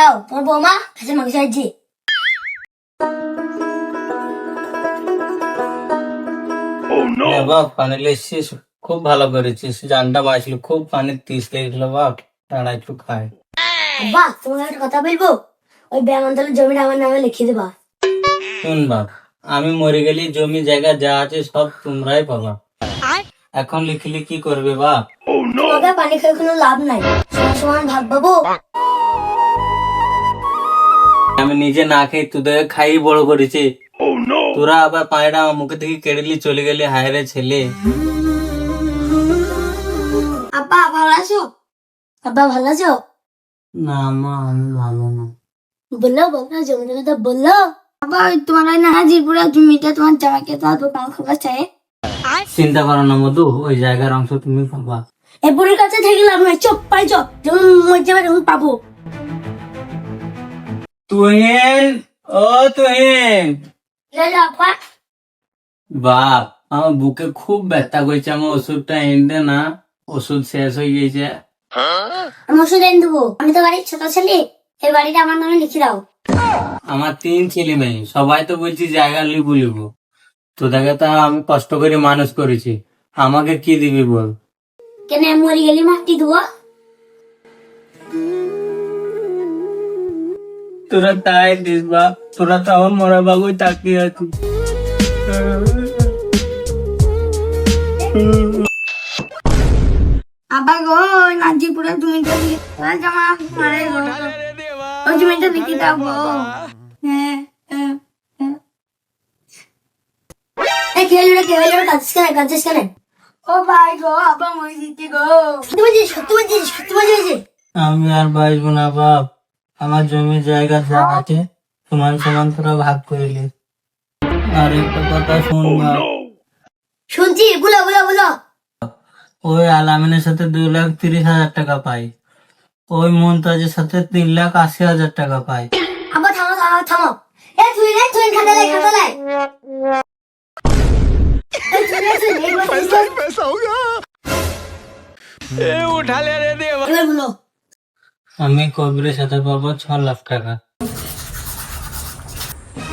খাও তোমার বৌমা খাসির মাংস আছে বাপ পানি লেছিস খুব ভালো করেছিস জানটা বাঁচলো খুব পানির তিস লেগেছিল বাপ তারা একটু খায় আব্বা তোমাকে একটা কথা বলব ওই ব্যায়ামান্তলের জমিটা আমার নামে লিখে দেবা শুন বাপ আমি মরে গেলে জমি জায়গা যা আছে সব তোমরাই পাবা এখন লিখলে কি করবে বাপ তোমাকে পানি খেয়ে কোনো লাভ নাই সমান সমান ভাগ পাবো আমি নিজে না খেয়ে তোদের খাই বড় করেছি। তোরা আবার পায়রা আমার মুখে থেকে কেড়ে চলে গেলে হায় রে ছেলে। আব্বা ভালো আছো? আব্বা ভালো আছো? না মা আমি ভালো না। বলল কথা বলল আব্বা ওই তোমার ওই না হাজিরপুরা জমিটা তোমার তো আদৌ কাম খাবার চাই। চিন্তা করো না মধু ওই জায়গার অংশ তুমি পাবা। এ বুড়ির কাছে থেকে লাভ নাই চপ পাই চপ। যেমন তেমন পাবো। তুহিন ও তুহিন। আব্বা বাপ আমার বুকে খুব ব্যথা করছে আমার ওষুধটা এনে না। ওষুধ শেষ হয়ে গেছে। আমি ওষুধ এনে দেবো। আমি তো বাড়ির ছোট ছেলে এই বাড়িটা আমার নামে লিখে দাও। আমার তিন ছেলে মেয়ে সবাই তো বলছি জায়গা লিবু লিবু তোদেরকে তো আমি কষ্ট করে মানুষ করেছি। আমাকে কি দিবি বল? কেন মরে গেলি মাটি দেবো তোরা তাই দিস বাপ তোরা তো আমার মরা বাবুই তাকিয়ে আছিস। আব্বা গো নাজিপুরা জমিটা জামা মারে গো ওই জমিটা লিখে দাও গো। হ্যাঁ এই কে হলো কে হলো কাঁদছিস কেন কাঁদছিস কেন? ও ভাই গো আব্বা মরে দিতে গো। সত্যি বলছিস সত্যি বলছিস সত্যি বলছিস। আমি আর বাঁচবো না বাপ। আমার জমি জায়গা যা আছে সমান সমান তোরা ভাগ করে নে। আর একটা কথা শুন বাপ শুনছি বলো বলো বলো। ওই আলামিনের সাথে দুই লাখ তিরিশ হাজার টাকা পাই। ওই মমতাজের সাথে তিন লাখ আশি হাজার টাকা পাই। আব্বা থামো থামো থামো। এ তুই রে তুই খাতে লাই খাতে লাই এবার তুই- এবার বলো। আমি কবিরের সাথে পাবো ছ লাখ টাকা।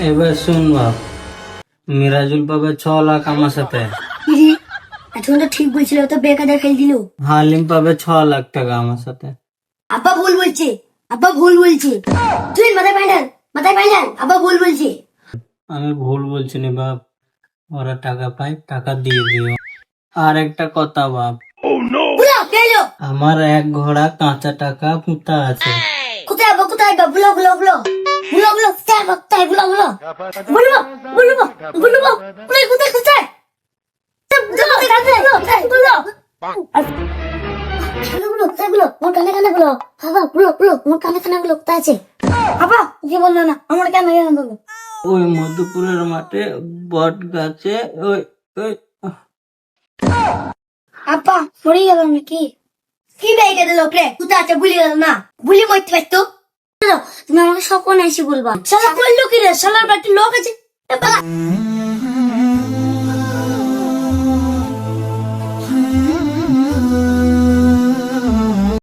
এবার শুন বাপ মিরাজুল পাবে ছ লাখ আমার সাথে। এখন তো ঠিক বলছিল তো বেকার খেল দিল। হালিম পাবে ছ লাখ টাকা আমার সাথে। আব্বা ভুল বলছে আব্বা ভুল বলছে। তুই মাথায় পাইলেন মাথায় পাইলেন আব্বা ভুল বলছে। আমি ভুল বলছি না বাপ ওরা টাকা পাই টাকা দিয়ে দিও। আর একটা কথা বাপ পেল আমার এক ঘোড়া কাঁচা টাকা পুঁতা আছে। কোথায় আব্বা কোথায় আব্বা বুলো বুলো বুলো। বুলো বুলো কোথায় আব্বা কোথায়? বুলো বুলো। বুলবো বুলবো বুলবো কোথায় কোথায় কোথায়? ওই মধুপুরের মাঠে বট গাছে ওই ওই আব্বা মরে গেল নাকি? কি বেগে দিল প্রে? কোথায় আছে? ভুলে গেল না। ভুলে মরতে পারতো তুমি আমাকে সকল এসে বলবা। শালা করল কি রে শালার বাড়িতে লোক আছে। বালা,